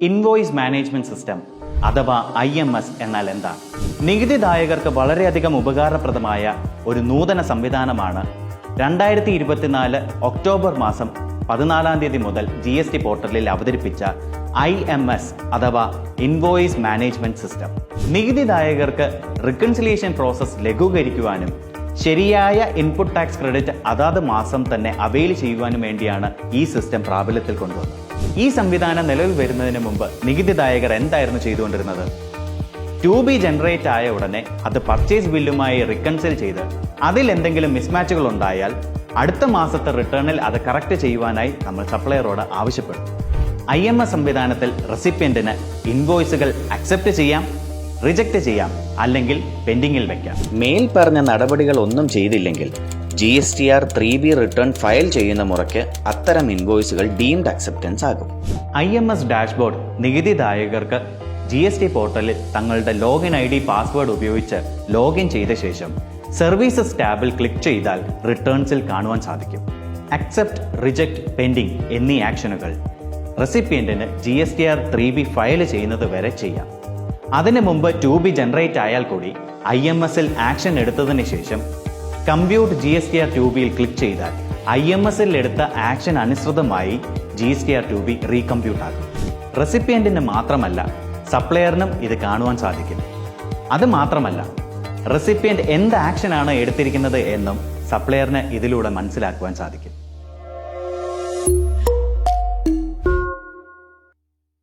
Invoice management system അഥവാ I M S എന്നാൽ എന്താണ് നികുതിദായകർക്ക് വളരെയധികം ഉപകാരപ്രദമായ ഒരു നൂതന സംവിധാനമാണ് രണ്ടായിരത്തി ഇരുപത്തിനാല് ഒക്ടോബർ മാസം പതിനാലാം തീയതി മുതൽ ജി എസ് ടി പോർട്ടലിൽ അവതരിപ്പിച്ച ഐ എം എസ് അഥവാ ഇൻവോയ്സ് മാനേജ്മെന്റ് സിസ്റ്റം നികുതിദായകർക്ക് റിക്കൺസിലിയേഷൻ പ്രോസസ് ലഘൂകരിക്കുവാനും ശരിയായ ഇൻപുട്ട് ടാക്സ് ക്രെഡിറ്റ് അതാത് മാസം തന്നെ അവെയിൽ ചെയ്യുവാനും വേണ്ടിയാണ് ഈ സിസ്റ്റം പ്രാബല്യത്തിൽ കൊണ്ടുവന്നത്. ഈ സംവിധാനം നിലവിൽ വരുന്നതിന് മുമ്പ് നികുതിദായകർ എന്തായിരുന്നു ചെയ്തുകൊണ്ടിരുന്നത്? ടു ബി ജനറേറ്റ് ആയ ഉടനെ അത് പർച്ചേസ് ബില്ലുമായി റിക്കൺസിൽ ചെയ്ത് അതിൽ എന്തെങ്കിലും മിസ്മാച്ചുകൾ ഉണ്ടായാൽ അടുത്ത മാസത്തെ റിട്ടേണിൽ അത് കറക്റ്റ് ചെയ്യുവാനായി നമ്മൾ സപ്ലയറോട് ആവശ്യപ്പെടും ഐ എം എസ് സംവിധാനത്തിൽ റെസിപ്പിയന്റിന് ഇൻവോയ്സുകൾ അക്സെപ്റ്റ് ചെയ്യാം. റിജക്റ്റ് ചെയ്യാം അല്ലെങ്കിൽ പെൻഡിങ്ങിൽ വെക്കാം. മേൽ പറഞ്ഞ നടപടികൾ ഒന്നും ചെയ്തില്ലെങ്കിൽ G S T R three B return file ചെയ്യുന്ന മുറയ്ക്ക് അത്തരം ഇൻവോയ്സുകൾ ഡീംഡ് അക്സെപ്റ്റൻസ് ആകും. ഐ എം എസ് ഡാഷ്ബോർഡ് നികുതിദായകർക്ക് ജി എസ് ടി പോർട്ടലിൽ തങ്ങളുടെ ലോഗിൻ ഐ ഡി പാസ്വേഡ് ഉപയോഗിച്ച് ലോഗിൻ ചെയ്ത ശേഷം സർവീസസ് ടാബിൽ ക്ലിക്ക് ചെയ്താൽ റിട്ടേൺസിൽ കാണുവാൻ സാധിക്കും. അക്സെപ്റ്റ് റിജക്റ്റ് പെൻഡിംഗ് എന്നീ ആക്ഷനുകൾ റെസിപ്പിയന്റിന് G S T R three B file ചെയ്യുന്നത് വരെ ചെയ്യാം. അതിനു മുമ്പ് ടു ബി ജനറേറ്റ് ആയാൽ കൂടി ഐ എം എസിൽ ആക്ഷൻ എടുത്തതിന് ശേഷം compute G S T R two ബിയിൽ ക്ലിക്ക് ചെയ്താൽ ഐ എം എസിൽ എടുത്ത ആക്ഷൻ അനുസൃതമായി G S T R two B recompute ആകും. റെസിപ്പിയന്റിന് മാത്രമല്ല സപ്ലയറിനും ഇത് കാണുവാൻ സാധിക്കും. അത് മാത്രമല്ല റെസിപ്പിയന്റ് എന്ത് ആക്ഷനാണ് എടുത്തിരിക്കുന്നത് എന്നും സപ്ലയറിന് ഇതിലൂടെ മനസ്സിലാക്കുവാൻ സാധിക്കും.